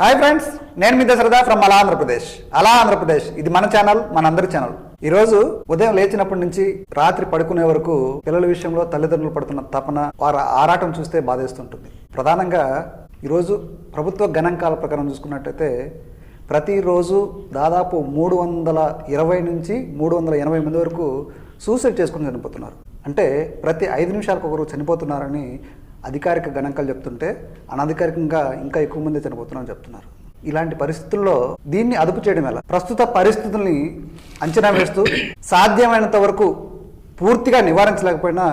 Hi friends నేను మీ Dasharatha from అలా ఆంధ్రప్రదేశ్ అలా ఆంధ్రప్రదేశ్ ఇది మన ఛానల్ మన అందరి ఛానల్ ఈ రోజు ఉదయం లేచినప్పటి నుంచి రాత్రి పడుకునే వరకు పిల్లల విషయంలో తల్లిదండ్రులు పడుతున్న తపన వారి ఆరాటం చూస్తే బాధేస్తుంటుంది. ప్రధానంగా ఈరోజు ప్రభుత్వ గణాంకాల ప్రకారం చూసుకున్నట్టయితే ప్రతిరోజు దాదాపు మూడు వందల ఇరవై నుంచి మూడు వందల ఎనభై మంది వరకు సూసైడ్ చేసుకుని చనిపోతున్నారు. అంటే ప్రతి ఐదు నిమిషాలకు ఒకరు చనిపోతున్నారని అధికారిక గణాంకాలు చెప్తుంటే అనధికారికంగా ఇంకా ఎక్కువ మంది చనిపోతున్నారని చెప్తున్నారు. ఇలాంటి పరిస్థితుల్లో దీన్ని అదుపు చేయడం ఎలా? ప్రస్తుత పరిస్థితుల్ని అంచనా వేస్తూ సాధ్యమైనంత వరకు పూర్తిగా నివారించలేకపోయినా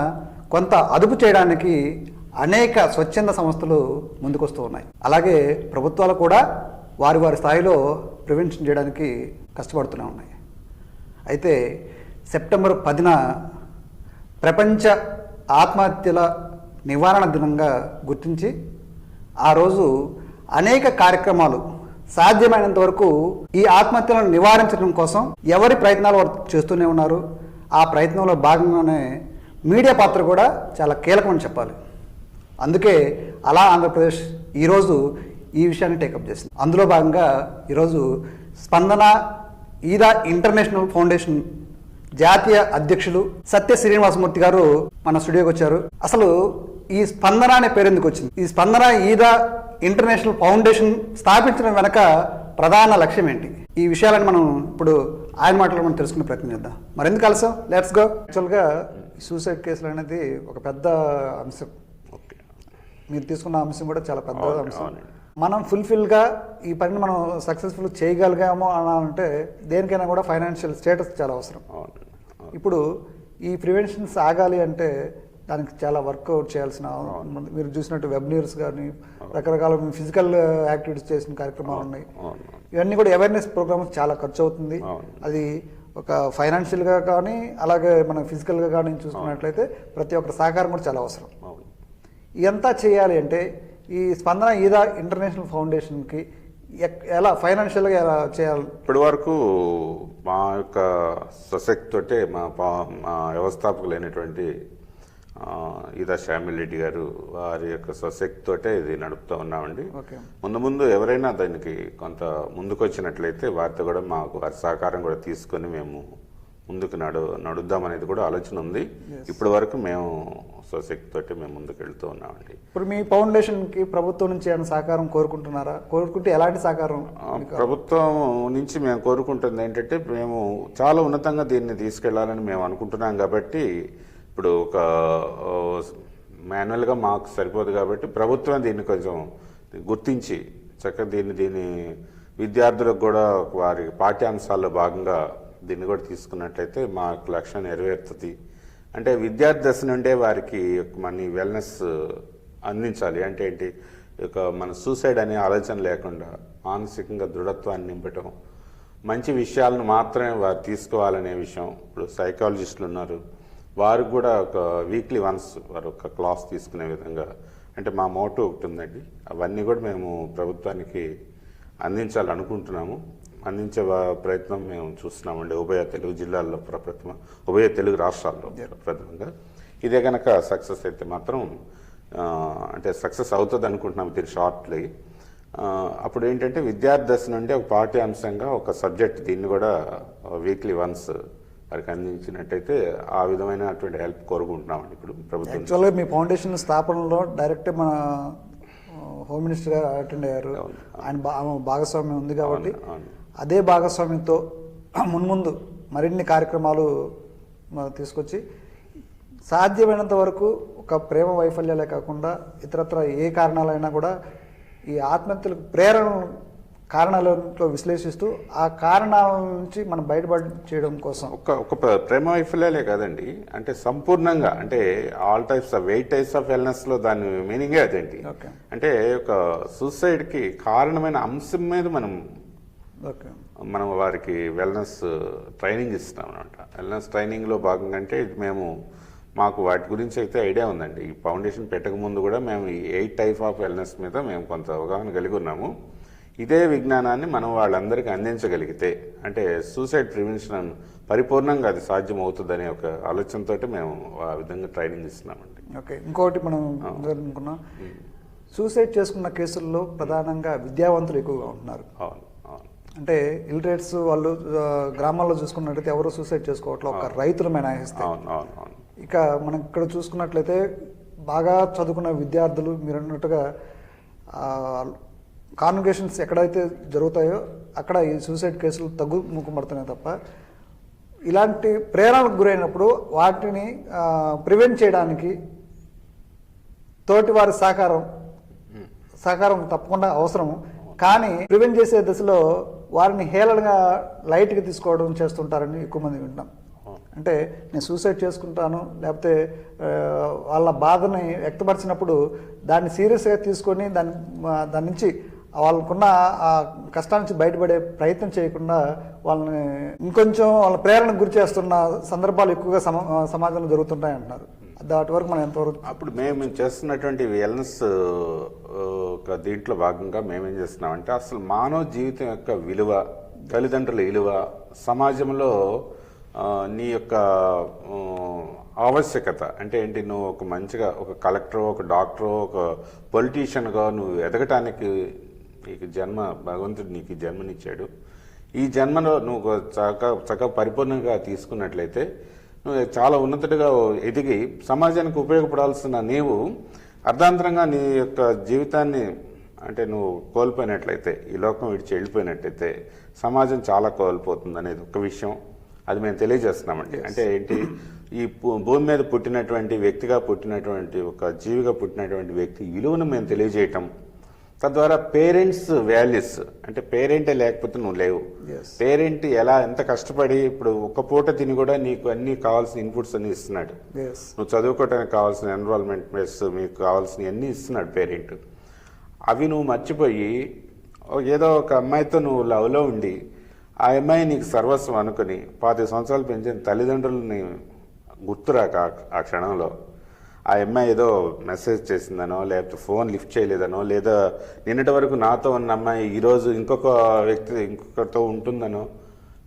కొంత అదుపు చేయడానికి అనేక స్వచ్ఛంద సంస్థలు ముందుకొస్తూ ఉన్నాయి. అలాగే ప్రభుత్వాలు కూడా వారి వారి స్థాయిలో ప్రివెన్షన్ చేయడానికి కష్టపడుతూనే ఉన్నాయి. అయితే సెప్టెంబర్ పదిన ప్రపంచ ఆత్మహత్యల నివారణ దినంగా గుర్తించి ఆ రోజు అనేక కార్యక్రమాలు సాధ్యమైనంత వరకు ఈ ఆత్మహత్యలను నివారించడం కోసం ఎవరి ప్రయత్నాలు వారు చేస్తూనే ఉన్నారు. ఆ ప్రయత్నంలో భాగంగానే మీడియా పాత్ర కూడా చాలా కీలకమని చెప్పాలి. అందుకే అలా ఆంధ్రప్రదేశ్ ఈరోజు ఈ విషయాన్ని టేకప్ చేసింది. అందులో భాగంగా ఈరోజు స్పందన ఈదా ఇంటర్నేషనల్ ఫౌండేషన్ జాతీయ అధ్యక్షులు సత్య శ్రీనివాసమూర్తి గారు మన స్టూడియోకి వచ్చారు. అసలు ఈ స్పందన అనే పేరు ఎందుకు వచ్చింది? ఈ స్పందన ఈదా ఇంటర్నేషనల్ ఫౌండేషన్ స్థాపించడం వెనక ప్రధాన లక్ష్యం ఏంటి? ఈ విషయాలను మనం ఇప్పుడు ఆయన మాటలు మనం తెలుసుకునే ప్రయత్నం చేద్దాం. మరెందుకు కలిసాం లెట్స్ గో యాక్చువల్గా సూసైడ్ కేసులు అనేది ఒక పెద్ద అంశం. ఓకే. మీరు తీసుకున్న అంశం కూడా చాలా పెద్ద అంశం. మనం ఫుల్ఫిల్గా ఈ పనిని మనం సక్సెస్ఫుల్ చేయగలిగాము అని అంటే దేనికైనా కూడా ఫైనాన్షియల్ స్టేటస్ చాలా అవసరం. ఇప్పుడు ఈ ప్రివెన్షన్ సాగాలి అంటే దానికి చాలా వర్కౌట్ చేయాల్సిన. మీరు చూసినట్టు వెబ్ న్యూస్ కానీ రకరకాల ఫిజికల్ యాక్టివిటీస్ చేసిన కార్యక్రమాలు ఉన్నాయి. ఇవన్నీ కూడా అవేర్నెస్ ప్రోగ్రామ్స్ చాలా ఖర్చు అవుతుంది. అది ఒక ఫైనాన్షియల్గా కానీ అలాగే మనం ఫిజికల్గా కానీ చూసుకున్నట్లయితే ప్రతి ఒక్కరి సహకారం కూడా చాలా అవసరం. ఇదంతా చేయాలి అంటే ఈ స్పందన ఈదా ఇంటర్నేషనల్ ఫౌండేషన్కి ఎలా ఫైనాన్షియల్గా ఎలా చేయాలి? ఇప్పటి వరకు మా యొక్క సొసైటీ తోటే మా వ్యవస్థాపకులైనటువంటి ఈదా శ్యామిల్ రెడ్డి గారు వారి యొక్క సొసైటీ తోటే ఇది నడుపుతూ ఉన్నామండి. ఓకే. ముందు ముందు ఎవరైనా దానికి కొంత ముందుకు వచ్చినట్లయితే వారితో కూడా మాకు వారి సహకారం కూడా తీసుకొని మేము ముందుకు నడు నడుద్దామనేది కూడా ఆలోచన ఉంది. ఇప్పటి వరకు మేము సొసైటీ తోటి మేము ముందుకు వెళ్తూ ఉన్నామండి. ఇప్పుడు మీ ఫౌండేషన్కి ప్రభుత్వం నుంచి ఏమైనా సహకారం కోరుకుంటున్నారా? కోరుకుంటే ఎలాంటి సహకారం ప్రభుత్వం నుంచి మేము కోరుకుంటుంది ఏంటంటే మేము చాలా ఉన్నతంగా దీన్ని తీసుకెళ్ళాలని మేము అనుకుంటున్నాం కాబట్టి ఇప్పుడు ఒక మాన్యువల్గా మాకు సరిపోదు కాబట్టి ప్రభుత్వం దీన్ని కొంచెం గుర్తించి చక్కగా దీన్ని దీన్ని విద్యార్థులకు కూడా వారి పాఠ్యాంశాల్లో భాగంగా దీన్ని కూడా తీసుకున్నట్లయితే మాకు లక్ష్యం నెరవేరుతుంది. అంటే విద్యార్థి దశ నుండే వారికి మన వెల్నెస్ అందించాలి. అంటే ఏంటి? ఇక మన సూసైడ్ అనే ఆలోచన లేకుండా మానసికంగా దృఢత్వాన్ని నింపటం మంచి విషయాలను మాత్రమే వారు తీసుకోవాలనే విషయం. ఇప్పుడు సైకాలజిస్టులు ఉన్నారు. వారు కూడా ఒక వీక్లీ వన్స్ వారు ఒక క్లాస్ తీసుకునే విధంగా అంటే మా మోటో ఒకటి ఉందండి. అవన్నీ కూడా మేము ప్రభుత్వానికి అందించాలనుకుంటున్నాము. అందించే ప్రయత్నం మేము చూస్తున్నామండి. ఉభయ తెలుగు జిల్లాల్లో ప్రప్రథమ ఉభయ తెలుగు రాష్ట్రాల్లో ప్రథమంగా. ఇదే కనుక సక్సెస్ అయితే మాత్రం అంటే సక్సెస్ అవుతుంది అనుకుంటున్నాం ఇది షార్ట్లీ అప్పుడు ఏంటంటే విద్యార్థి దశ నుండి ఒక పాఠ్యాంశంగా ఒక సబ్జెక్ట్ దీన్ని కూడా వీక్లీ వన్స్ వారికి అందించినట్టయితే ఆ విధమైనటువంటి హెల్ప్ కోరుకుంటున్నామండి ఇప్పుడు ప్రభుత్వం యాక్చువల్గా మీ ఫౌండేషన్ స్థాపనలో డైరెక్ట్ మన హోమ్ మినిస్టర్ గారు అటెండ్ అయ్యారు. ఆయన భాగస్వామ్యం ఉంది కాబట్టి. అదే భాగస్వామ్యంతో మున్ముందు మరిన్ని కార్యక్రమాలు తీసుకొచ్చి సాధ్యమైనంత వరకు ఒక ప్రేమ వైఫల్యాలే కాకుండా ఇతరత్ర ఏ కారణాలైనా కూడా ఈ ఆత్మహత్యలకు ప్రేరణ కారణాలతో విశ్లేషిస్తూ ఆ కారణాల నుంచి మనం బయటపడి చేయడం కోసం. ఒక ఒక ప్ర- ప్రేమ వైఫల్యాలే కాదండి. అంటే సంపూర్ణంగా అంటే all types of eight types of వెల్నెస్లో దాని మీనింగే అదేంటి? ఓకే. అంటే ఒక సూసైడ్కి కారణమైన అంశం మీద మనం మనం వారికి వెల్నెస్ ట్రైనింగ్ ఇస్తున్నాం అనమాట వెల్నెస్ ట్రైనింగ్లో భాగంగా అంటే మేము మాకు వాటి గురించి అయితే ఐడియా ఉందండి. ఈ ఫౌండేషన్ పెట్టక ముందు కూడా మేము ఈ ఎయిట్ టైప్ ఆఫ్ వెల్నెస్ మీద మేము కొంత అవగాహన కలిగి ఉన్నాము. ఇదే విజ్ఞానాన్ని మనం వాళ్ళందరికీ అందించగలిగితే అంటే సూసైడ్ ప్రివెన్షన్ పరిపూర్ణంగా అది సాధ్యం అవుతుందనే ఒక ఆలోచనతోటి మేము ఆ విధంగా ట్రైనింగ్ ఇస్తున్నామండి. ఓకే ఇంకోటి మనం అనుకున్నాం సూసైడ్ చేసుకున్న కేసుల్లో ప్రధానంగా విద్యావంతులు ఎక్కువగా ఉంటున్నారు. అవును అంటే ఇలిటరేట్స్ వాళ్ళు గ్రామాల్లో చూసుకున్నట్లయితే ఎవరు సూసైడ్ చేసుకోవట్లేదు ఒక రైతులు మినహాయిస్తే అవును అవును అవును. ఇక మనం ఇక్కడ చూసుకున్నట్లయితే బాగా చదువుకున్న విద్యార్థులు మీరు అన్నట్టుగా కాన్వర్గేషన్స్ ఎక్కడైతే జరుగుతాయో అక్కడ ఈ సూసైడ్ కేసులు తగ్గుముఖపడుతున్నాయి తప్ప ఇలాంటి ప్రేరణకు గురైనప్పుడు వాటిని ప్రివెంట్ చేయడానికి తోటి వారి సహకారం సహకారం తప్పకుండా అవసరం కానీ ప్రివెంట్ చేసే దశలో వారిని హేళనగా లైట్గా తీసుకోవడం చేస్తుంటారని ఎక్కువ మంది వింటాం అంటే నేను సూసైడ్ చేసుకుంటాను లేకపోతే వాళ్ళ బాధని వ్యక్తపరిచినప్పుడు దాన్ని సీరియస్గా తీసుకొని దాని దాని నుంచి వాళ్ళకున్న ఆ కష్టాల నుంచి బయటపడే ప్రయత్నం చేయకుండా వాళ్ళని ఇంకొంచెం వాళ్ళ ప్రేరణకు గురి చేస్తున్న సందర్భాలు ఎక్కువగా సమాజంలో జరుగుతుంటాయి అంటున్నారు. దాటి వరకు మనం ఎంతవరకు అప్పుడు మేము చేస్తున్నటువంటి వెల్నెస్ ఒక దీంట్లో భాగంగా మేమేం చేస్తున్నామంటే అసలు మానవ జీవితం యొక్క విలువ తల్లిదండ్రుల విలువ సమాజంలో నీ యొక్క ఆవశ్యకత అంటే ఏంటి? నువ్వు ఒక మంచిగా ఒక కలెక్టర్ ఒక డాక్టర్ ఒక పొలిటీషియన్గా నువ్వు ఎదగటానికి నీకు జన్మ భగవంతుడు నీకు జన్మనిచ్చాడు. ఈ జన్మలో నువ్వు ఒక చక్క చక్కగా పరిపూర్ణంగా తీసుకున్నట్లయితే నువ్వు చాలా ఉన్నతుడిగా ఎదిగి సమాజానికి ఉపయోగపడాల్సిన నీవు అర్ధాంతరంగా నీ యొక్క జీవితాన్ని అంటే నువ్వు కోల్పోయినట్లయితే ఈ లోకం విడిచి వెళ్ళిపోయినట్లయితే సమాజం చాలా కోల్పోతుంది అనేది ఒక విషయం. అది మేము తెలియజేస్తున్నామండి. అంటే ఏంటి? ఈ భూమి మీద పుట్టినటువంటి వ్యక్తిగా పుట్టినటువంటి ఒక జీవిగా పుట్టినటువంటి వ్యక్తి విలువను మేము తెలియజేయటం తద్వారా పేరెంట్స్ వాల్యూస్ అంటే పేరెంటే లేకపోతే నువ్వు లేవు. పేరెంట్ ఎలా ఎంత కష్టపడి ఇప్పుడు ఒక పూట తిని కూడా నీకు అన్ని కావాల్సిన ఇన్పుట్స్ అన్ని ఇస్తున్నాడు. నువ్వు చదువుకోవడానికి కావాల్సిన ఎన్రోల్మెంట్ మెస్ మీకు కావాల్సిన అన్ని ఇస్తున్నాడు పేరెంట్. అవి నువ్వు మర్చిపోయి ఏదో ఒక అమ్మాయితో నువ్వు లవ్లో ఉండి ఆ అమ్మాయి నీకు సర్వస్వం అనుకుని పాతి సంవత్సరాలు పెంచిన తల్లిదండ్రులని గుర్తురాక ఆ క్షణంలో ఆ అమ్మాయి ఏదో మెసేజ్ చేసిందనో లేకపోతే ఫోన్ లిఫ్ట్ చేయలేదనో లేదా నిన్నటి వరకు నాతో ఉన్న అమ్మాయి ఈరోజు ఇంకొక వ్యక్తి ఇంకొకరితో ఉంటుందనో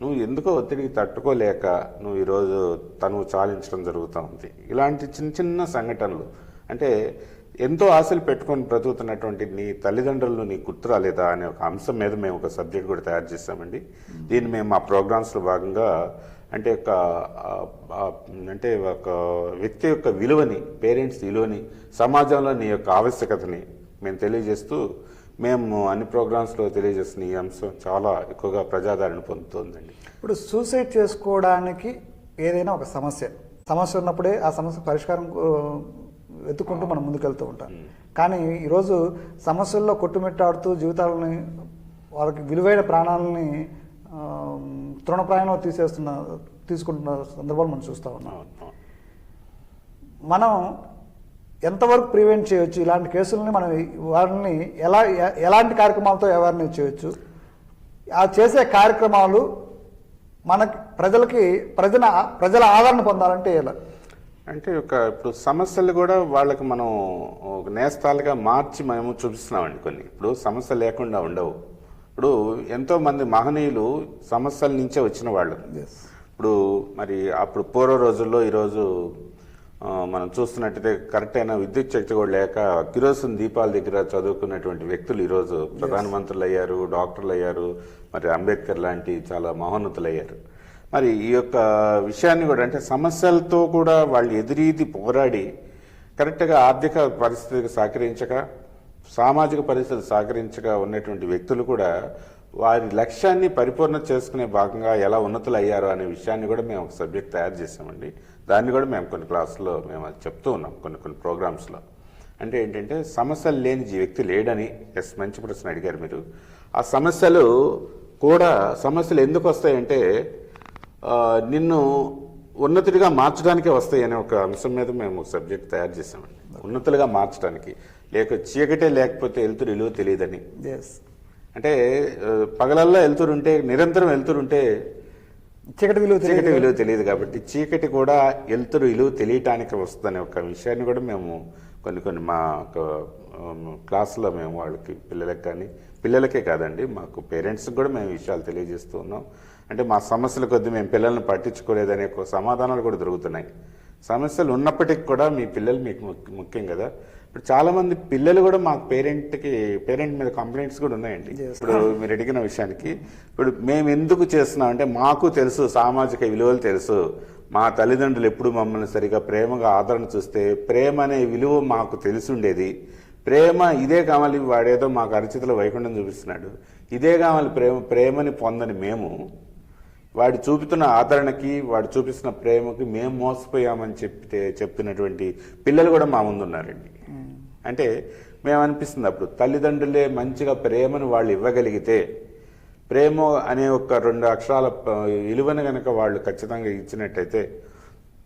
నువ్వు ఎందుకో ఒత్తిడికి తట్టుకోలేక నువ్వు ఈరోజు తను చాలించడం జరుగుతూ ఉంది. ఇలాంటి చిన్న చిన్న సంఘటనలు. అంటే ఎంతో ఆశలు పెట్టుకొని బ్రతుకుతున్నటువంటి నీ తల్లిదండ్రులు నీ గుర్తు రాలేదా అనే ఒక అంశం మీద మేము ఒక సబ్జెక్ట్ కూడా తయారు చేస్తామండి దీన్ని మేము మా ప్రోగ్రామ్స్లో భాగంగా అంటే ఒక అంటే ఒక వ్యక్తి యొక్క విలువని పేరెంట్స్ విలువని సమాజంలో నీ యొక్క ఆవశ్యకతని మేము తెలియజేస్తూ మేము అన్ని ప్రోగ్రామ్స్లో తెలియజేస్తున్న ఈ అంశం చాలా ఎక్కువగా ప్రజాదరణ పొందుతోందండి. ఇప్పుడు సూసైడ్ చేసుకోవడానికి ఏదైనా ఒక సమస్య. సమస్య ఉన్నప్పుడే ఆ సమస్య పరిష్కారం వెతుక్కుంటూ మనం ముందుకెళ్తూ ఉంటాం. కానీ ఈరోజు సమస్యల్లో కొట్టుమిట్టాడుతూ జీవితాలని వాళ్ళకి విలువైన ప్రాణాలని తృణప్రాయంలో తీసేస్తున్న తీసుకుంటున్న సందర్భాలు మనం చూస్తూ ఉన్నాం. మనం ఎంతవరకు ప్రివెంట్ చేయొచ్చు? ఇలాంటి కేసులని మనం వారిని ఎలా ఎలాంటి కార్యక్రమాలతో అవేర్నెస్ చేయొచ్చు? ఆ చేసే కార్యక్రమాలు మనకి ప్రజలకి ప్రజల ప్రజల ఆదరణ పొందాలంటే ఎలా? అంటే ఒక ఇప్పుడు సమస్యలు కూడా వాళ్ళకి మనం ఒక నేస్తాలుగా మార్చి మేము చూపిస్తున్నామండి కొన్ని. ఇప్పుడు సమస్య లేకుండా ఉండవు. ఇప్పుడు ఎంతో మంది మహనీయులు సమస్యల నుంచే వచ్చిన వాళ్ళు. ఇప్పుడు మరి అప్పుడు పూర్వ రోజుల్లో ఈరోజు మనం చూస్తున్నట్టయితే కరెక్ట్ అయిన విద్యుత్ శక్తి కూడా లేక కిరోసిన్ దీపాల దగ్గర చదువుకున్నటువంటి వ్యక్తులు ఈరోజు ప్రధానమంత్రులు అయ్యారు డాక్టర్లు అయ్యారు మరి అంబేద్కర్ లాంటి చాలా మహోన్నతులు అయ్యారు మరి ఈ యొక్క విషయాన్ని కూడా అంటే సమస్యలతో కూడా వాళ్ళు ఎదురీది పోరాడి కరెక్ట్గా ఆర్థిక పరిస్థితికి సహకరించక సామాజిక పరిస్థితి సహకరించగా ఉన్నటువంటి వ్యక్తులు కూడా వారి లక్ష్యాన్ని పరిపూర్ణ చేసుకునే భాగంగా ఎలా ఉన్నతులు అయ్యారు అనే విషయాన్ని కూడా మేము ఒక సబ్జెక్ట్ తయారు చేసామండి దాన్ని కూడా మేము కొన్ని క్లాసుల్లో మేము అది చెప్తూ ఉన్నాం కొన్ని కొన్ని ప్రోగ్రామ్స్లో. అంటే ఏంటంటే సమస్యలు లేని జీ- వ్యక్తి లేడని ఎస్ మంచి ప్రశ్న అడిగారు మీరు. ఆ సమస్యలు కూడా సమస్యలు ఎందుకు వస్తాయంటే నిన్ను ఉన్నతుడిగా మార్చడానికే వస్తాయి అనే ఒక అంశం మీద మేము సబ్జెక్ట్ తయారు చేసామండి ఉన్నతులుగా మార్చడానికి లేక చీకటే లేకపోతే వెళ్తురు విలువ తెలియదని. అంటే పగలల్లా వెళ్తురుంటే నిరంతరం వెళ్తురుంటే చీకటి విలువ చీకటి విలువ తెలియదు కాబట్టి చీకటి కూడా వెళ్తురు విలువ తెలియటానికి వస్తుందనే ఒక విషయాన్ని కూడా మేము కొన్ని కొన్ని మా ఒక, క్లాసులో మేము వాళ్ళకి పిల్లలకి కానీ పిల్లలకే కాదండి మాకు పేరెంట్స్కి కూడా మేము విషయాలు తెలియజేస్తూ ఉన్నాం. అంటే మా సమస్యల కొద్దీ మేము పిల్లల్ని పట్టించుకోలేదనే సమాధానాలు కూడా దొరుకుతున్నాయి. సమస్యలు ఉన్నప్పటికీ కూడా మీ పిల్లలు మీకు ముఖ్య- కదా. ఇప్పుడు చాలా మంది పిల్లలు కూడా మాకు పేరెంట్కి పేరెంట్ మీద కంప్లైంట్స్ కూడా ఉన్నాయండి. ఇప్పుడు మీరు అడిగిన విషయానికి ఇప్పుడు మేము ఎందుకు చేస్తున్నాం అంటే మాకు తెలుసు సామాజిక విలువలు తెలుసు. మా తల్లిదండ్రులు ఎప్పుడు మమ్మల్ని సరిగా ప్రేమగా ఆదరణ చూస్తే ప్రేమ అనే విలువ మాకు తెలిసి ఉండేది. ప్రేమ ఇదే కావాలి వాడేదో మాకు అరచితలో వైకుంఠం చూపిస్తున్నాడు. ఇదే కావాలి ప్రేమ ప్రేమని పొందని మేము వాడు చూపుతున్న ఆదరణకి వాడు చూపిస్తున్న ప్రేమకి మేము మోసపోయామని చెప్తే చెప్తున్నటువంటి పిల్లలు కూడా మా ముందు ఉన్నారండి అంటే మేము అనిపిస్తుంది అప్పుడు తల్లిదండ్రులే మంచిగా ప్రేమను వాళ్ళు ఇవ్వగలిగితే ప్రేమ అనే ఒక రెండు అక్షరాల విలువను కనుక వాళ్ళు ఖచ్చితంగా ఇచ్చినట్టయితే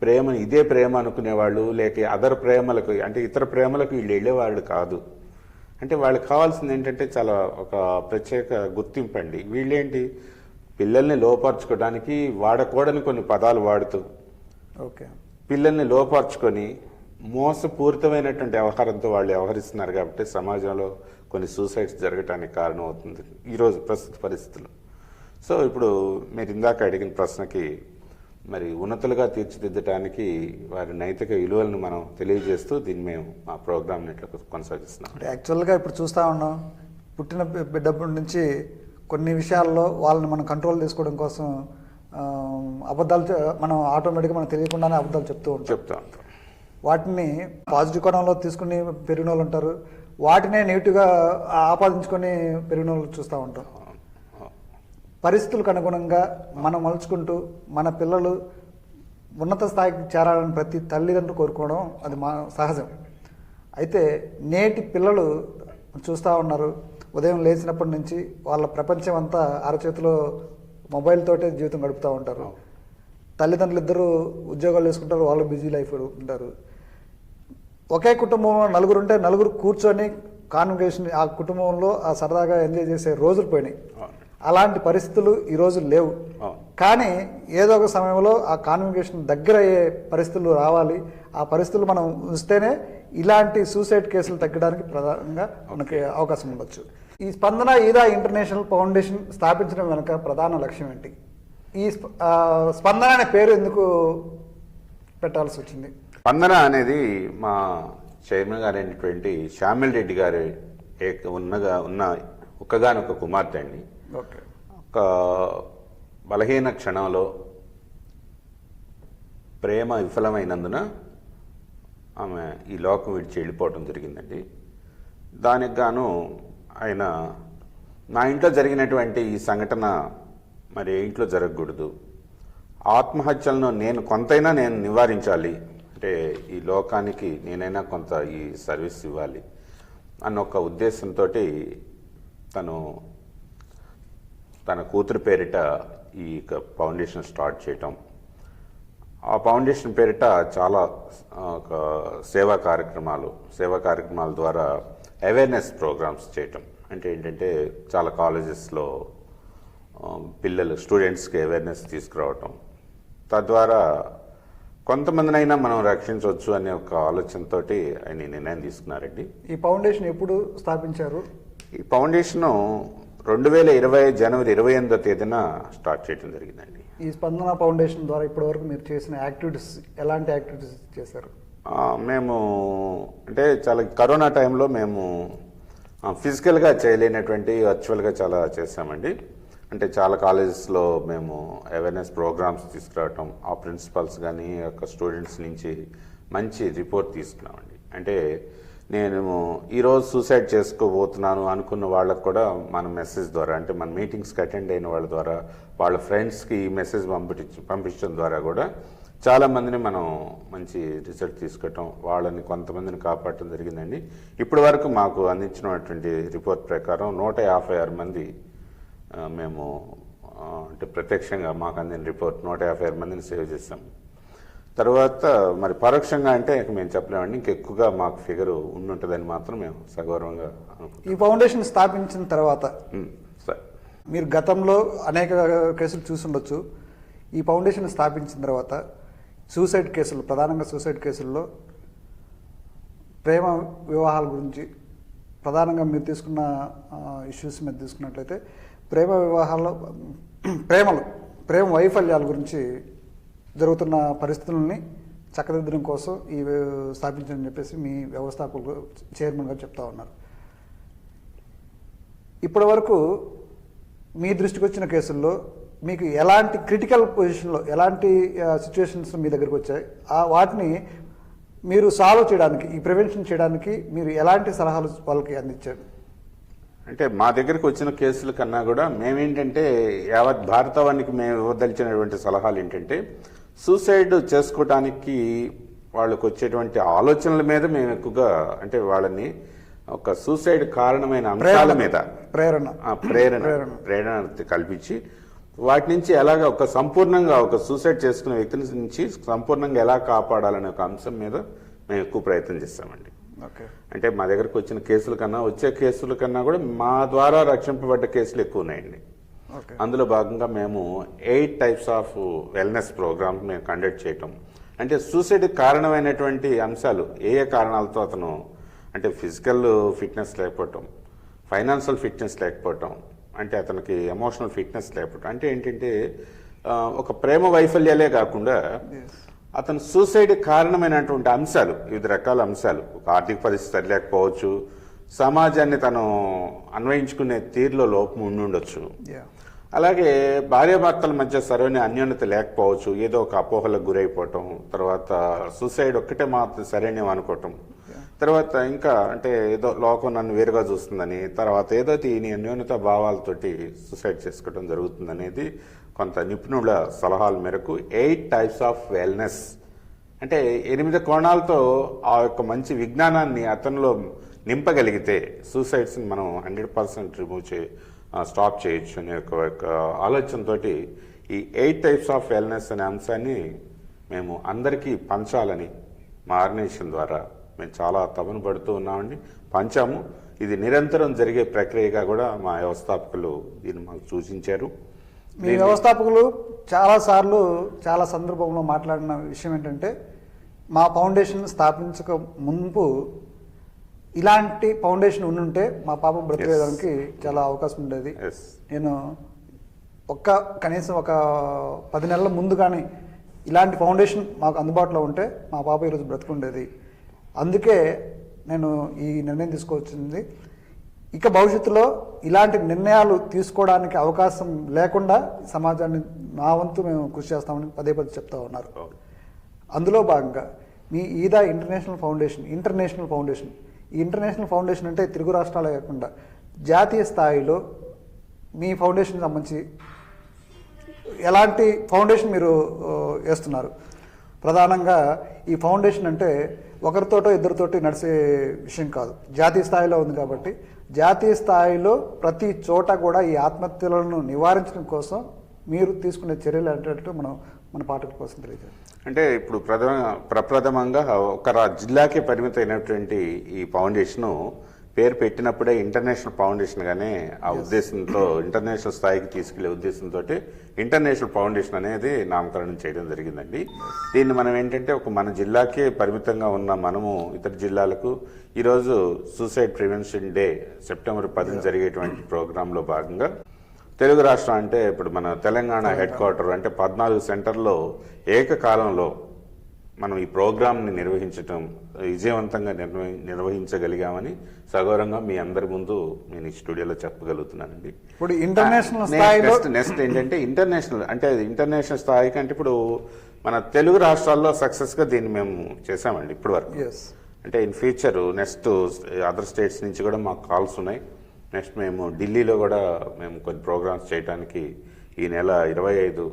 ప్రేమను ఇదే ప్రేమ అనుకునేవాళ్ళు లేక అదర్ ప్రేమలకు అంటే ఇతర ప్రేమలకు వీళ్ళు వెళ్ళేవాళ్ళు కాదు. అంటే వాళ్ళకి కావాల్సింది ఏంటంటే చాలా ఒక ప్రత్యేక గుర్తింపు అండి. వీళ్ళేంటి? పిల్లల్ని లోపరుచుకోవడానికి వాడకూడని కొన్ని పదాలు వాడుతూ ఓకే. పిల్లల్ని లోపరుచుకొని మోసపూరితమైనటువంటి వ్యవహారంతో వాళ్ళు వ్యవహరిస్తున్నారు కాబట్టి సమాజంలో కొన్ని సూసైడ్స్ జరగటానికి కారణం అవుతుంది ఈరోజు ప్రస్తుత పరిస్థితులు. సో ఇప్పుడు మీరు ఇందాక అడిగిన ప్రశ్నకి మరి ఉన్నతులుగా తీర్చిదిద్దటానికి వారి నైతిక విలువలను మనం తెలియజేస్తూ దీన్ని మేము మా ప్రోగ్రామ్ ఇట్లా కొనసాగిస్తున్నాం. యాక్చువల్గా ఇప్పుడు చూస్తూ ఉన్నాం. పుట్టిన బిడ్డప్పటి నుంచి కొన్ని విషయాల్లో వాళ్ళని మనం కంట్రోల్ చేసుకోవడం కోసం అబద్ధాలు మనం ఆటోమేటిక్గా మనం తెలియకుండానే అబద్ధాలు చెప్తూ ఉంటాం. చెప్తా వాటిని పాజిటివ్ కోణంలో తీసుకుని పెరిగిన వాళ్ళు ఉంటారు. వాటినే నెగిటివ్గా ఆపాదించుకొని పెరిగిన వాళ్ళు చూస్తూ ఉంటాం. పరిస్థితులకు అనుగుణంగా మనం మలుచుకుంటూ మన పిల్లలు ఉన్నత స్థాయికి చేరాలని ప్రతి తల్లిదండ్రులు కోరుకోవడం అది మా సహజం. అయితే నేటి పిల్లలు చూస్తూ ఉన్నారు. ఉదయం లేచినప్పటి నుంచి వాళ్ళ ప్రపంచం అంతా అరచేతిలో మొబైల్ తోటే జీవితం గడుపుతూ ఉంటారు. తల్లిదండ్రులు ఇద్దరు ఉద్యోగాలు చేసుకుంటారు వాళ్ళు బిజీ లైఫ్ ఉంటారు. ఒకే కుటుంబంలో నలుగురు ఉంటే నలుగురు కూర్చొని కాన్వర్సేషన్ ఆ కుటుంబంలో ఆ సరదాగా ఎంజాయ్ చేసే రోజులు పోయినాయి. అలాంటి పరిస్థితులు ఈ రోజు లేవు. కానీ ఏదో ఒక సమయంలో ఆ కాన్వర్సేషన్ దగ్గర అయ్యే పరిస్థితులు రావాలి. ఆ పరిస్థితులు మనం ఉంచితేనే ఇలాంటి సూసైడ్ కేసులు తగ్గడానికి ప్రధానంగా మనకి అవకాశం ఉండొచ్చు. ఈ స్పందన ఈదా ఇంటర్నేషనల్ ఫౌండేషన్ స్థాపించడం వెనుక ప్రధాన లక్ష్యం ఏంటి? ఈ స్పందన అనే పేరు ఎందుకు పెట్టాల్సి వచ్చింది? స్పందన అనేది మా చైర్మన్ గారైనటువంటి శ్యామిల్ రెడ్డి గారి ఉన్నగా ఉన్న ఒక్కగానొక్క కుమార్తె అండి. ఓకే. ఒక బలహీన క్షణంలో ప్రేమ విఫలమైనందున ఆమె ఈ లోకం విడిచి వెళ్ళిపోవడం జరిగిందండి. దానికి గాను ఆయన నా ఇంట్లో జరిగినటువంటి ఈ సంఘటన మరి ఏ ఇంట్లో జరగకూడదు. ఆత్మహత్యలను నేను కొంతైనా నేను నివారించాలి. అంటే ఈ లోకానికి నేనైనా కొంత ఈ సర్వీస్ ఇవ్వాలి అన్న ఒక ఉద్దేశంతో తను తన కూతురు పేరిట ఈ ఫౌండేషన్ స్టార్ట్ చేయటం. ఆ ఫౌండేషన్ పేరిట చాలా ఒక సేవా కార్యక్రమాలు సేవా కార్యక్రమాల ద్వారా అవేర్నెస్ ప్రోగ్రామ్స్ చేయటం. అంటే ఏంటంటే చాలా కాలేజెస్లో పిల్లలు స్టూడెంట్స్కి అవేర్నెస్ తీసుకురావటం. తద్వారా కొంతమందినైనా మనం రక్షించవచ్చు అనే ఒక ఆలోచనతో ఆయన ఈ నిర్ణయం తీసుకున్నారండి. ఈ ఫౌండేషన్ ఎప్పుడు స్థాపించారు? ఈ ఫౌండేషన్ రెండు వేల ఇరవై జనవరి ఇరవై ఎనిమిదో తేదీన స్టార్ట్ చేయడం జరిగిందండి. ఈ స్పందన ఫౌండేషన్ ద్వారా ఇప్పటివరకు మీరు చేసిన యాక్టివిటీస్ ఎలాంటి యాక్టివిటీస్ చేశారు? మేము అంటే చాలా కరోనా టైంలో మేము ఫిజికల్గా చేయలేనటువంటి వర్చువల్గా చాలా చేసామండి అంటే చాలా కాలేజెస్లో మేము అవేర్నెస్ ప్రోగ్రామ్స్ తీసుకురావటం ఆ ప్రిన్సిపల్స్ కానీ యొక్క స్టూడెంట్స్ నుంచి మంచి రిపోర్ట్ తీసుకున్నామండి. అంటే నేను ఈరోజు సూసైడ్ చేసుకోబోతున్నాను అనుకున్న వాళ్ళకు కూడా మన మెసేజ్ ద్వారా అంటే మన మీటింగ్స్కి అటెండ్ అయిన వాళ్ళ ద్వారా వాళ్ళ ఫ్రెండ్స్కి ఈ మెసేజ్ పంపించ పంపించడం ద్వారా కూడా చాలా మందిని మనం మంచి రిజల్ట్ తీసుకోవటం వాళ్ళని కొంతమందిని కాపాడటం జరిగిందండి. ఇప్పటి వరకు మాకు అందించినటువంటి రిపోర్ట్ ప్రకారం నూట యాభై ఆరు మంది మేము అంటే ప్రత్యక్షంగా మాకు అందిన రిపోర్ట్ నూట యాభై ఆరు మందిని సేవ్ చేస్తాం తర్వాత మరి పరోక్షంగా అంటే ఇక మేము చెప్పలేమండి. ఇంకెక్కువగా మాకు ఫిగర్ ఉండుంటుందని మాత్రం మేము సగౌరవంగా ఈ ఫౌండేషన్ స్థాపించిన తర్వాత మీరు గతంలో అనేక కేసులు చూసుండొచ్చు ఈ ఫౌండేషన్ స్థాపించిన తర్వాత సూసైడ్ కేసులు ప్రధానంగా సూసైడ్ కేసుల్లో ప్రేమ వివాహాల గురించి ప్రధానంగా మీరు తీసుకున్న ఇష్యూస్ మీద తీసుకున్నట్లయితే ప్రేమ వివాహాల్లో ప్రేమలు ప్రేమ వైఫల్యాల గురించి జరుగుతున్న పరిస్థితులని చక్కదిద్దడం కోసం ఈ స్థాపించని చెప్పేసి మీ వ్యవస్థాపకులు చైర్మన్ గారు చెప్తా ఉన్నారు. ఇప్పటి వరకు మీ దృష్టికి వచ్చిన కేసుల్లో మీకు ఎలాంటి క్రిటికల్ పొజిషన్లో ఎలాంటి సిచ్యువేషన్స్ మీ దగ్గరికి వచ్చాయి? ఆ వాటిని మీరు సాల్వ్ చేయడానికి ఈ ప్రివెన్షన్ చేయడానికి మీరు ఎలాంటి సలహాలు వాళ్ళకి అందించారు? అంటే మా దగ్గరికి వచ్చిన కేసుల కన్నా కూడా మేమేంటంటే యావత్ భారతవానికి మేము ఇవ్వదలిచినటువంటి సలహాలు ఏంటంటే సూసైడ్ చేసుకోవడానికి వాళ్ళకు వచ్చేటువంటి ఆలోచనల మీద మేము ఎక్కువగా అంటే వాళ్ళని ఒక సూసైడ్ కారణమైన అంశాల మీద ప్రేరణ ప్రేరణ. ప్రేరణ కల్పించి వాటి నుంచి ఎలాగ ఒక సంపూర్ణంగా ఒక సూసైడ్ చేసుకునే వ్యక్తిని నుంచి సంపూర్ణంగా ఎలా కాపాడాలనే ఒక అంశం మీద మేము ఎక్కువ ప్రయత్నం చేస్తామండి. ఓకే. అంటే మా దగ్గరకు వచ్చిన కేసుల కన్నా వచ్చే కేసుల కన్నా కూడా మా ద్వారా రక్షింపబడ్డ కేసులు ఎక్కువ ఉన్నాయండి. అందులో భాగంగా మేము eight types of wellness program మేము కండక్ట్ చేయటం. అంటే సూసైడ్ కారణమైనటువంటి అంశాలు ఏ ఏ కారణాలతో అతను అంటే ఫిజికల్ ఫిట్నెస్ లేకపోవటం ఫైనాన్షియల్ ఫిట్నెస్ లేకపోవటం అంటే అతనికి ఎమోషనల్ ఫిట్నెస్ లేకపోవటం. అంటే ఏంటంటే ఒక ప్రేమ వైఫల్యాలే కాకుండా. అతను సూసైడ్ కారణమైనటువంటి అంశాలు వివిధ రకాల అంశాలు ఒక ఆర్థిక పరిస్థితి సరిలేకపోవచ్చు సమాజాన్ని తను అన్వయించుకునే తీరులో లోపం ఉండి ఉండొచ్చు యా అలాగే భార్యాభర్తల మధ్య సరైన అన్యోన్యత లేకపోవచ్చు ఏదో ఒక అపోహలకు గురైపోవటం తర్వాత సూసైడ్ ఒక్కటే మాత్రం సరైనవి అనుకోవటం తర్వాత ఇంకా అంటే ఏదో లోకం నన్ను వేరుగా చూస్తుందని తర్వాత ఏదో ఈ అన్యోన్యత భావాలతోటి సూసైడ్ చేసుకోవడం జరుగుతుందనేది కొంత నిపుణుల సలహాల మేరకు ఎయిట్ టైప్స్ ఆఫ్ వెల్నెస్. అంటే ఎనిమిది కోణాలతో ఆ యొక్క మంచి విజ్ఞానాన్ని అతనిలో నింపగలిగితే సూసైడ్స్ని మనం హండ్రెడ్ పర్సెంట్ రిమూవ్ చే స్టాప్ చేయొచ్చు అనే ఒక ఒక ఆలోచనతోటి ఈ ఎయిట్ టైప్స్ ఆఫ్ వెల్నెస్ అనే అంశాన్ని మేము అందరికీ పంచాలని మా ఆర్గనైజేషన్ ద్వారా మేము చాలా తపన పడుతూ ఉన్నామండి. పంచాము. ఇది నిరంతరం జరిగే ప్రక్రియగా కూడా మా వ్యవస్థాపకులు దీన్ని మాకు సూచించారు. మీ వ్యవస్థాపకులు చాలా సార్లు చాలా సందర్భంలో మాట్లాడిన విషయం ఏంటంటే మా ఫౌండేషన్ స్థాపించక మునుపు ఇలాంటి ఫౌండేషన్ ఉండుంటే మా పాప బ్రతికేదానికి చాలా అవకాశం ఉండేది. నేను ఒక్క కనీసం ఒక పది నెలల ముందు కానీ ఇలాంటి ఫౌండేషన్ మాకు అందుబాటులో ఉంటే మా పాప ఈరోజు బ్రతుకుండేది. అందుకే నేను ఈ నిర్ణయం తీసుకోవచ్చింది. ఇక భవిష్యత్తులో ఇలాంటి నిర్ణయాలు తీసుకోవడానికి అవకాశం లేకుండా సమాజాన్ని నా వంతు మేము కృషి చేస్తామని పదే పదే చెప్తా ఉన్నారు. అందులో భాగంగా మీ Eda international foundation international foundation. ఈ ఇంటర్నేషనల్ ఫౌండేషన్ అంటే తెలుగు రాష్ట్రాలే కాకుండా జాతీయ స్థాయిలో మీ ఫౌండేషన్ సంబంధించి ఎలాంటి ఫౌండేషన్ మీరు వేస్తున్నారు? ప్రధానంగా ఈ ఫౌండేషన్ అంటే ఒకరితోటో ఇద్దరితోటి నడిచే విషయం కాదు. జాతీయ స్థాయిలో ఉంది కాబట్టి జాతీయ స్థాయిలో ప్రతి చోట కూడా ఈ ఆత్మహత్యలను నివారించడం కోసం మీరు తీసుకునే చర్యలు అనేటట్టు మనం మన పాఠకుల కోసం తెలియజేయాలి. అంటే ఇప్పుడు ప్రథమ ప్రప్రథమంగా ఒక జిల్లాకే పరిమితమైనటువంటి ఈ ఫౌండేషన్ పేరు పెట్టినప్పుడే ఇంటర్నేషనల్ ఫౌండేషన్ గానే ఆ ఉద్దేశంతో ఇంటర్నేషనల్ స్థాయికి తీసుకెళ్ళే ఉద్దేశంతో ఇంటర్నేషనల్ ఫౌండేషన్ అనేది నామకరణం చేయడం జరిగిందండి. దీన్ని మనం ఏంటంటే ఒక మన జిల్లాకే పరిమితంగా ఉన్న మనము ఇతర జిల్లాలకు ఈరోజు సూసైడ్ ప్రివెన్షన్ డే సెప్టెంబర్ పదిన జరిగేటువంటి ప్రోగ్రాంలో భాగంగా తెలుగు రాష్ట్రం అంటే ఇప్పుడు మన తెలంగాణ హెడ్ క్వార్టర్ అంటే పద్నాలుగు సెంటర్లో ఏకకాలంలో మనం ఈ ప్రోగ్రామ్ని నిర్వహించటం విజయవంతంగా నిర్వహి నిర్వహించగలిగామని సగౌరవంగా మీ అందరి ముందు నేను ఈ స్టూడియోలో చెప్పగలుగుతున్నానండి. ఇప్పుడు ఇంటర్నేషనల్ నెక్స్ట్- స్థాయిలో నెక్స్ట్ ఏంటంటే ఇంటర్నేషనల్ అంటే అది ఇంటర్నేషనల్ స్థాయికి అంటే ఇప్పుడు మన తెలుగు రాష్ట్రాల్లో సక్సెస్గా దీన్ని మేము చేసామండి ఇప్పటి వరకు అంటే in future next other states నుంచి కూడా మాకు కాల్స్ ఉన్నాయి. నెక్స్ట్ మేము ఢిల్లీలో కూడా మేము కొన్ని ప్రోగ్రామ్స్ చేయడానికి ఈ నెల ఇరవై ఐదు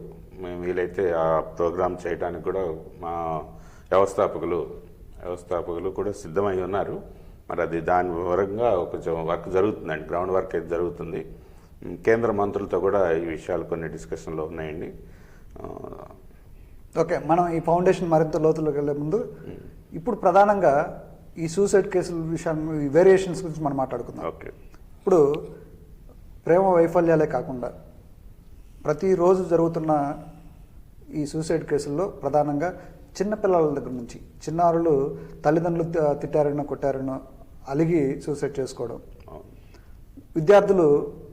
మేము వీలైతే ఆ ప్రోగ్రామ్ చేయడానికి కూడా మా వ్యవస్థాపకులు వ్యవస్థాపకులు కూడా సిద్ధమై ఉన్నారు. మరి అది దాని వివరంగా ఒక జ- వర్క్ జరుగుతుందండి. గ్రౌండ్ వర్క్ అయితే జరుగుతుంది. కేంద్ర మంత్రులతో కూడా ఈ విషయాలు కొన్ని డిస్కషన్లో ఉన్నాయండి. ఓకే మనం ఈ ఫౌండేషన్ మరింత లోతులోకి వెళ్ళే ముందు ఇప్పుడు ప్రధానంగా ఈ సూసైడ్ కేసుల విషయాన్ని ఈ వేరియేషన్స్ గురించి మనం మాట్లాడుకుందాం. ఓకే. ఇప్పుడు ప్రేమ వైఫల్యాలే కాకుండా ప్రతిరోజు జరుగుతున్న ఈ సూసైడ్ కేసుల్లో ప్రధానంగా చిన్నపిల్లల దగ్గర నుంచి చిన్నారులు తల్లిదండ్రులు తిట్టారనో కొట్టారనో అలిగి సూసైడ్ చేసుకోవడం. విద్యార్థులు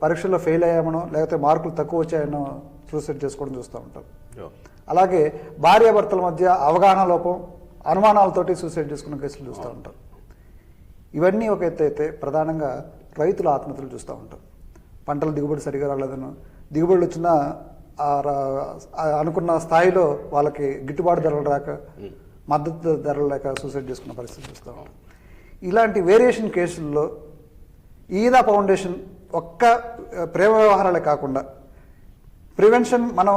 పరీక్షల్లో ఫెయిల్ అయ్యామనో లేకపోతే మార్కులు తక్కువ వచ్చాయనో సూసైడ్ చేసుకోవడం చూస్తూ ఉంటాం. అలాగే భార్యాభర్తల మధ్య అవగాహన లోపం అనుమానాలతోటి సూసైడ్ చేసుకున్న కేసులు చూస్తూ ఉంటాం. ఇవన్నీ ఒక ఎత్తు అయితే ప్రధానంగా రైతుల ఆత్మహత్యలు చూస్తూ ఉంటాం. పంటల దిగుబడి సరిగా రాలేదను దిగుబడి వచ్చినా అనుకున్న స్థాయిలో వాళ్ళకి గిట్టుబాటు ధరలు రాక మద్దతు ధరలు లేక సూసైడ్ చేసుకున్న పరిస్థితి చూస్తూ. ఇలాంటి వేరియేషన్ కేసుల్లో ఈదా ఫౌండేషన్ ఒక్క ప్రేమ వ్యవహారాలే కాకుండా ప్రివెన్షన్ మనం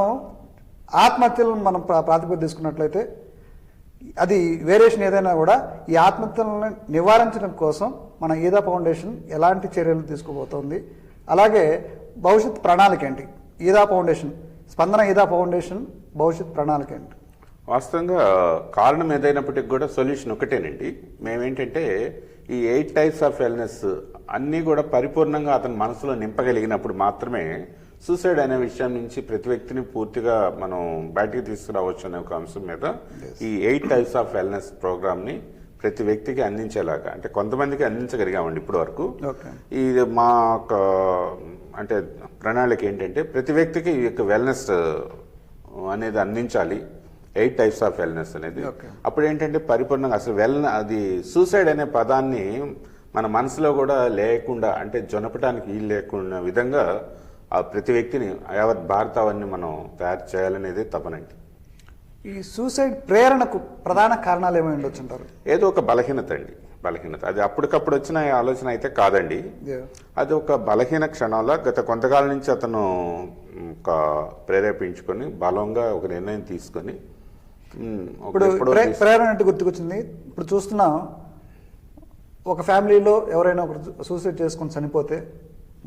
ఆత్మహత్యలను మనం ప్రా- ప్రాతిపదిక తీసుకున్నట్లయితే అది వేరియేషన్ ఏదైనా కూడా ఈ ఆత్మహత్యలను నివారించడం కోసం మన ఈదా ఫౌండేషన్ ఎలాంటి చర్యలు తీసుకోబోతోంది. అలాగే భవిష్యత్ ప్రణాళిక ఏంటి? ఈదా ఫౌండేషన్ స్పందన ఈదా ఫౌండేషన్ భవిష్యత్ ప్రణాళిక ఏంటి? వాస్తవంగా కారణం ఏదైనప్పటికీ కూడా సొల్యూషన్ ఒకటేనండి. మేమేంటంటే ఈ ఎయిట్ టైప్స్ ఆఫ్ వెల్నెస్ అన్నీ కూడా పరిపూర్ణంగా అతని మనసులో నింపగలిగినప్పుడు మాత్రమే సూసైడ్ అనే విషయం నుంచి ప్రతి వ్యక్తిని పూర్తిగా మనం బయటికి తీసుకురావచ్చు అనే ఒక అంశం మీద ఈ ఎయిట్ టైప్స్ ఆఫ్ వెల్నెస్ ప్రోగ్రామ్ని ప్రతి వ్యక్తికి అందించేలాగా అంటే కొంతమందికి అందించగలిగామండి ఇప్పటి వరకు ఇది మా అంటే ప్రణాళిక ఏంటంటే ప్రతి వ్యక్తికి ఈ యొక్క వెల్నెస్ అనేది అందించాలి. ఎయిట్ టైప్స్ ఆఫ్ వెల్నెస్ అనేది. అప్పుడు ఏంటంటే పరిపూర్ణంగా అసలు వెల్ అది సూసైడ్ అనే పదాన్ని మన మనసులో కూడా లేకుండా అంటే జొనపటానికి వీలు లేకుండా విధంగా ఆ ప్రతి వ్యక్తిని యావత్ భారతావన్ని మనం తయారు చేయాలనేది తపనండి. ఈ సూసైడ్ ప్రేరణకు ప్రధాన కారణాలు ఏమై ఉండొచ్చు అంటారు? ఏదో ఒక బలహీనత అండి. బలహీనత. అది అప్పటికప్పుడు వచ్చిన ఆలోచన అయితే కాదండి. అది ఒక బలహీన క్షణంలో గత కొంతకాలం నుంచి అతను ఒక ప్రేరేపించుకొని బలంగా ఒక నిర్ణయం తీసుకొని ఇప్పుడు ప్రేరణ అంటే గుర్తుకొచ్చింది. ఇప్పుడు చూస్తున్నాం ఒక ఫ్యామిలీలో ఎవరైనా ఒకరు సూసైడ్ చేసుకొని చనిపోతే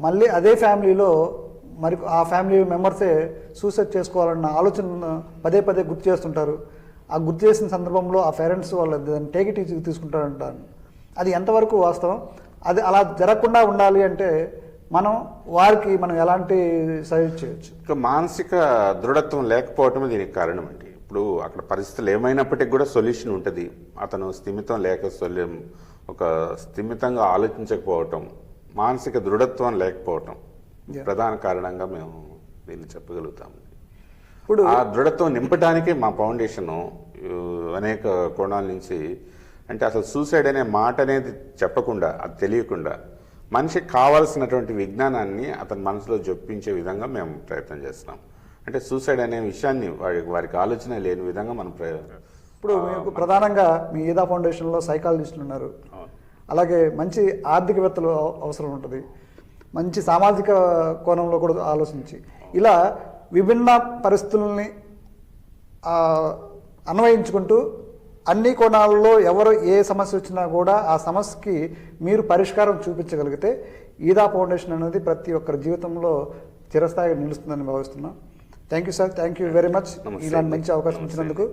మళ్ళీ అదే ఫ్యామిలీలో మరి ఆ ఫ్యామిలీ మెంబర్సే సూసైడ్ చేసుకోవాలన్న ఆలోచన పదే పదే గుర్తు చేస్తుంటారు. ఆ గుర్తు చేసిన సందర్భంలో ఆ పేరెంట్స్ వాళ్ళ దాన్ని టేక్ ఇట్ ఈజీ తీసుకుంటారంటారు. అది ఎంతవరకు వాస్తవం? అది అలా జరగకుండా ఉండాలి అంటే మనం వారికి మనం ఎలాంటి సజెస్ట్ చేయొచ్చు? ఒక మానసిక దృఢత్వం లేకపోవటమే దీనికి కారణం అండి. ఇప్పుడు అక్కడ పరిస్థితులు ఏమైనప్పటికీ కూడా సొల్యూషన్ ఉంటుంది. అతను స్థిమితం లేక సొల్యూం ఒక స్థిమితంగా ఆలోచించకపోవటం మానసిక దృఢత్వం లేకపోవటం. ప్రధాన కారణంగా మేము దీన్ని చెప్పగలుగుతాము. ఇప్పుడు ఆ దృఢత్వం నింపడానికే మా ఫౌండేషన్ అనేక కోణాల నుంచి అంటే అసలు సూసైడ్ అనే మాట అనేది చెప్పకుండా అది తెలియకుండా మనిషికి కావాల్సినటువంటి విజ్ఞానాన్ని అతని మనసులో జొప్పించే విధంగా మేము ప్రయత్నం చేస్తున్నాం. అంటే సూసైడ్ అనే విషయాన్ని వారి వారికి ఆలోచన లేని విధంగా మనం ఇప్పుడు మీకు ప్రధానంగా మీ ఈదా ఫౌండేషన్లో సైకాలజిస్టులు ఉన్నారు. అలాగే మంచి ఆర్థికవేత్తలు అవ- అవసరం ఉంటుంది. మంచి సామాజిక కోణంలో కూడా ఆలోచించి. ఇలా విభిన్న పరిస్థితుల్ని అన్వయించుకుంటూ అన్ని కోణాల్లో ఎవరు ఏ సమస్య వచ్చినా కూడా ఆ సమస్యకి మీరు పరిష్కారం చూపించగలిగితే ఈదా ఫౌండేషన్ అనేది ప్రతి ఒక్కరి జీవితంలో చిరస్థాయిగా నిలుస్తుందని భావిస్తున్నాం. Thank you sir. Thank you very much. ఇలాంటి. మంచి అవకాశం ఇచ్చినందుకు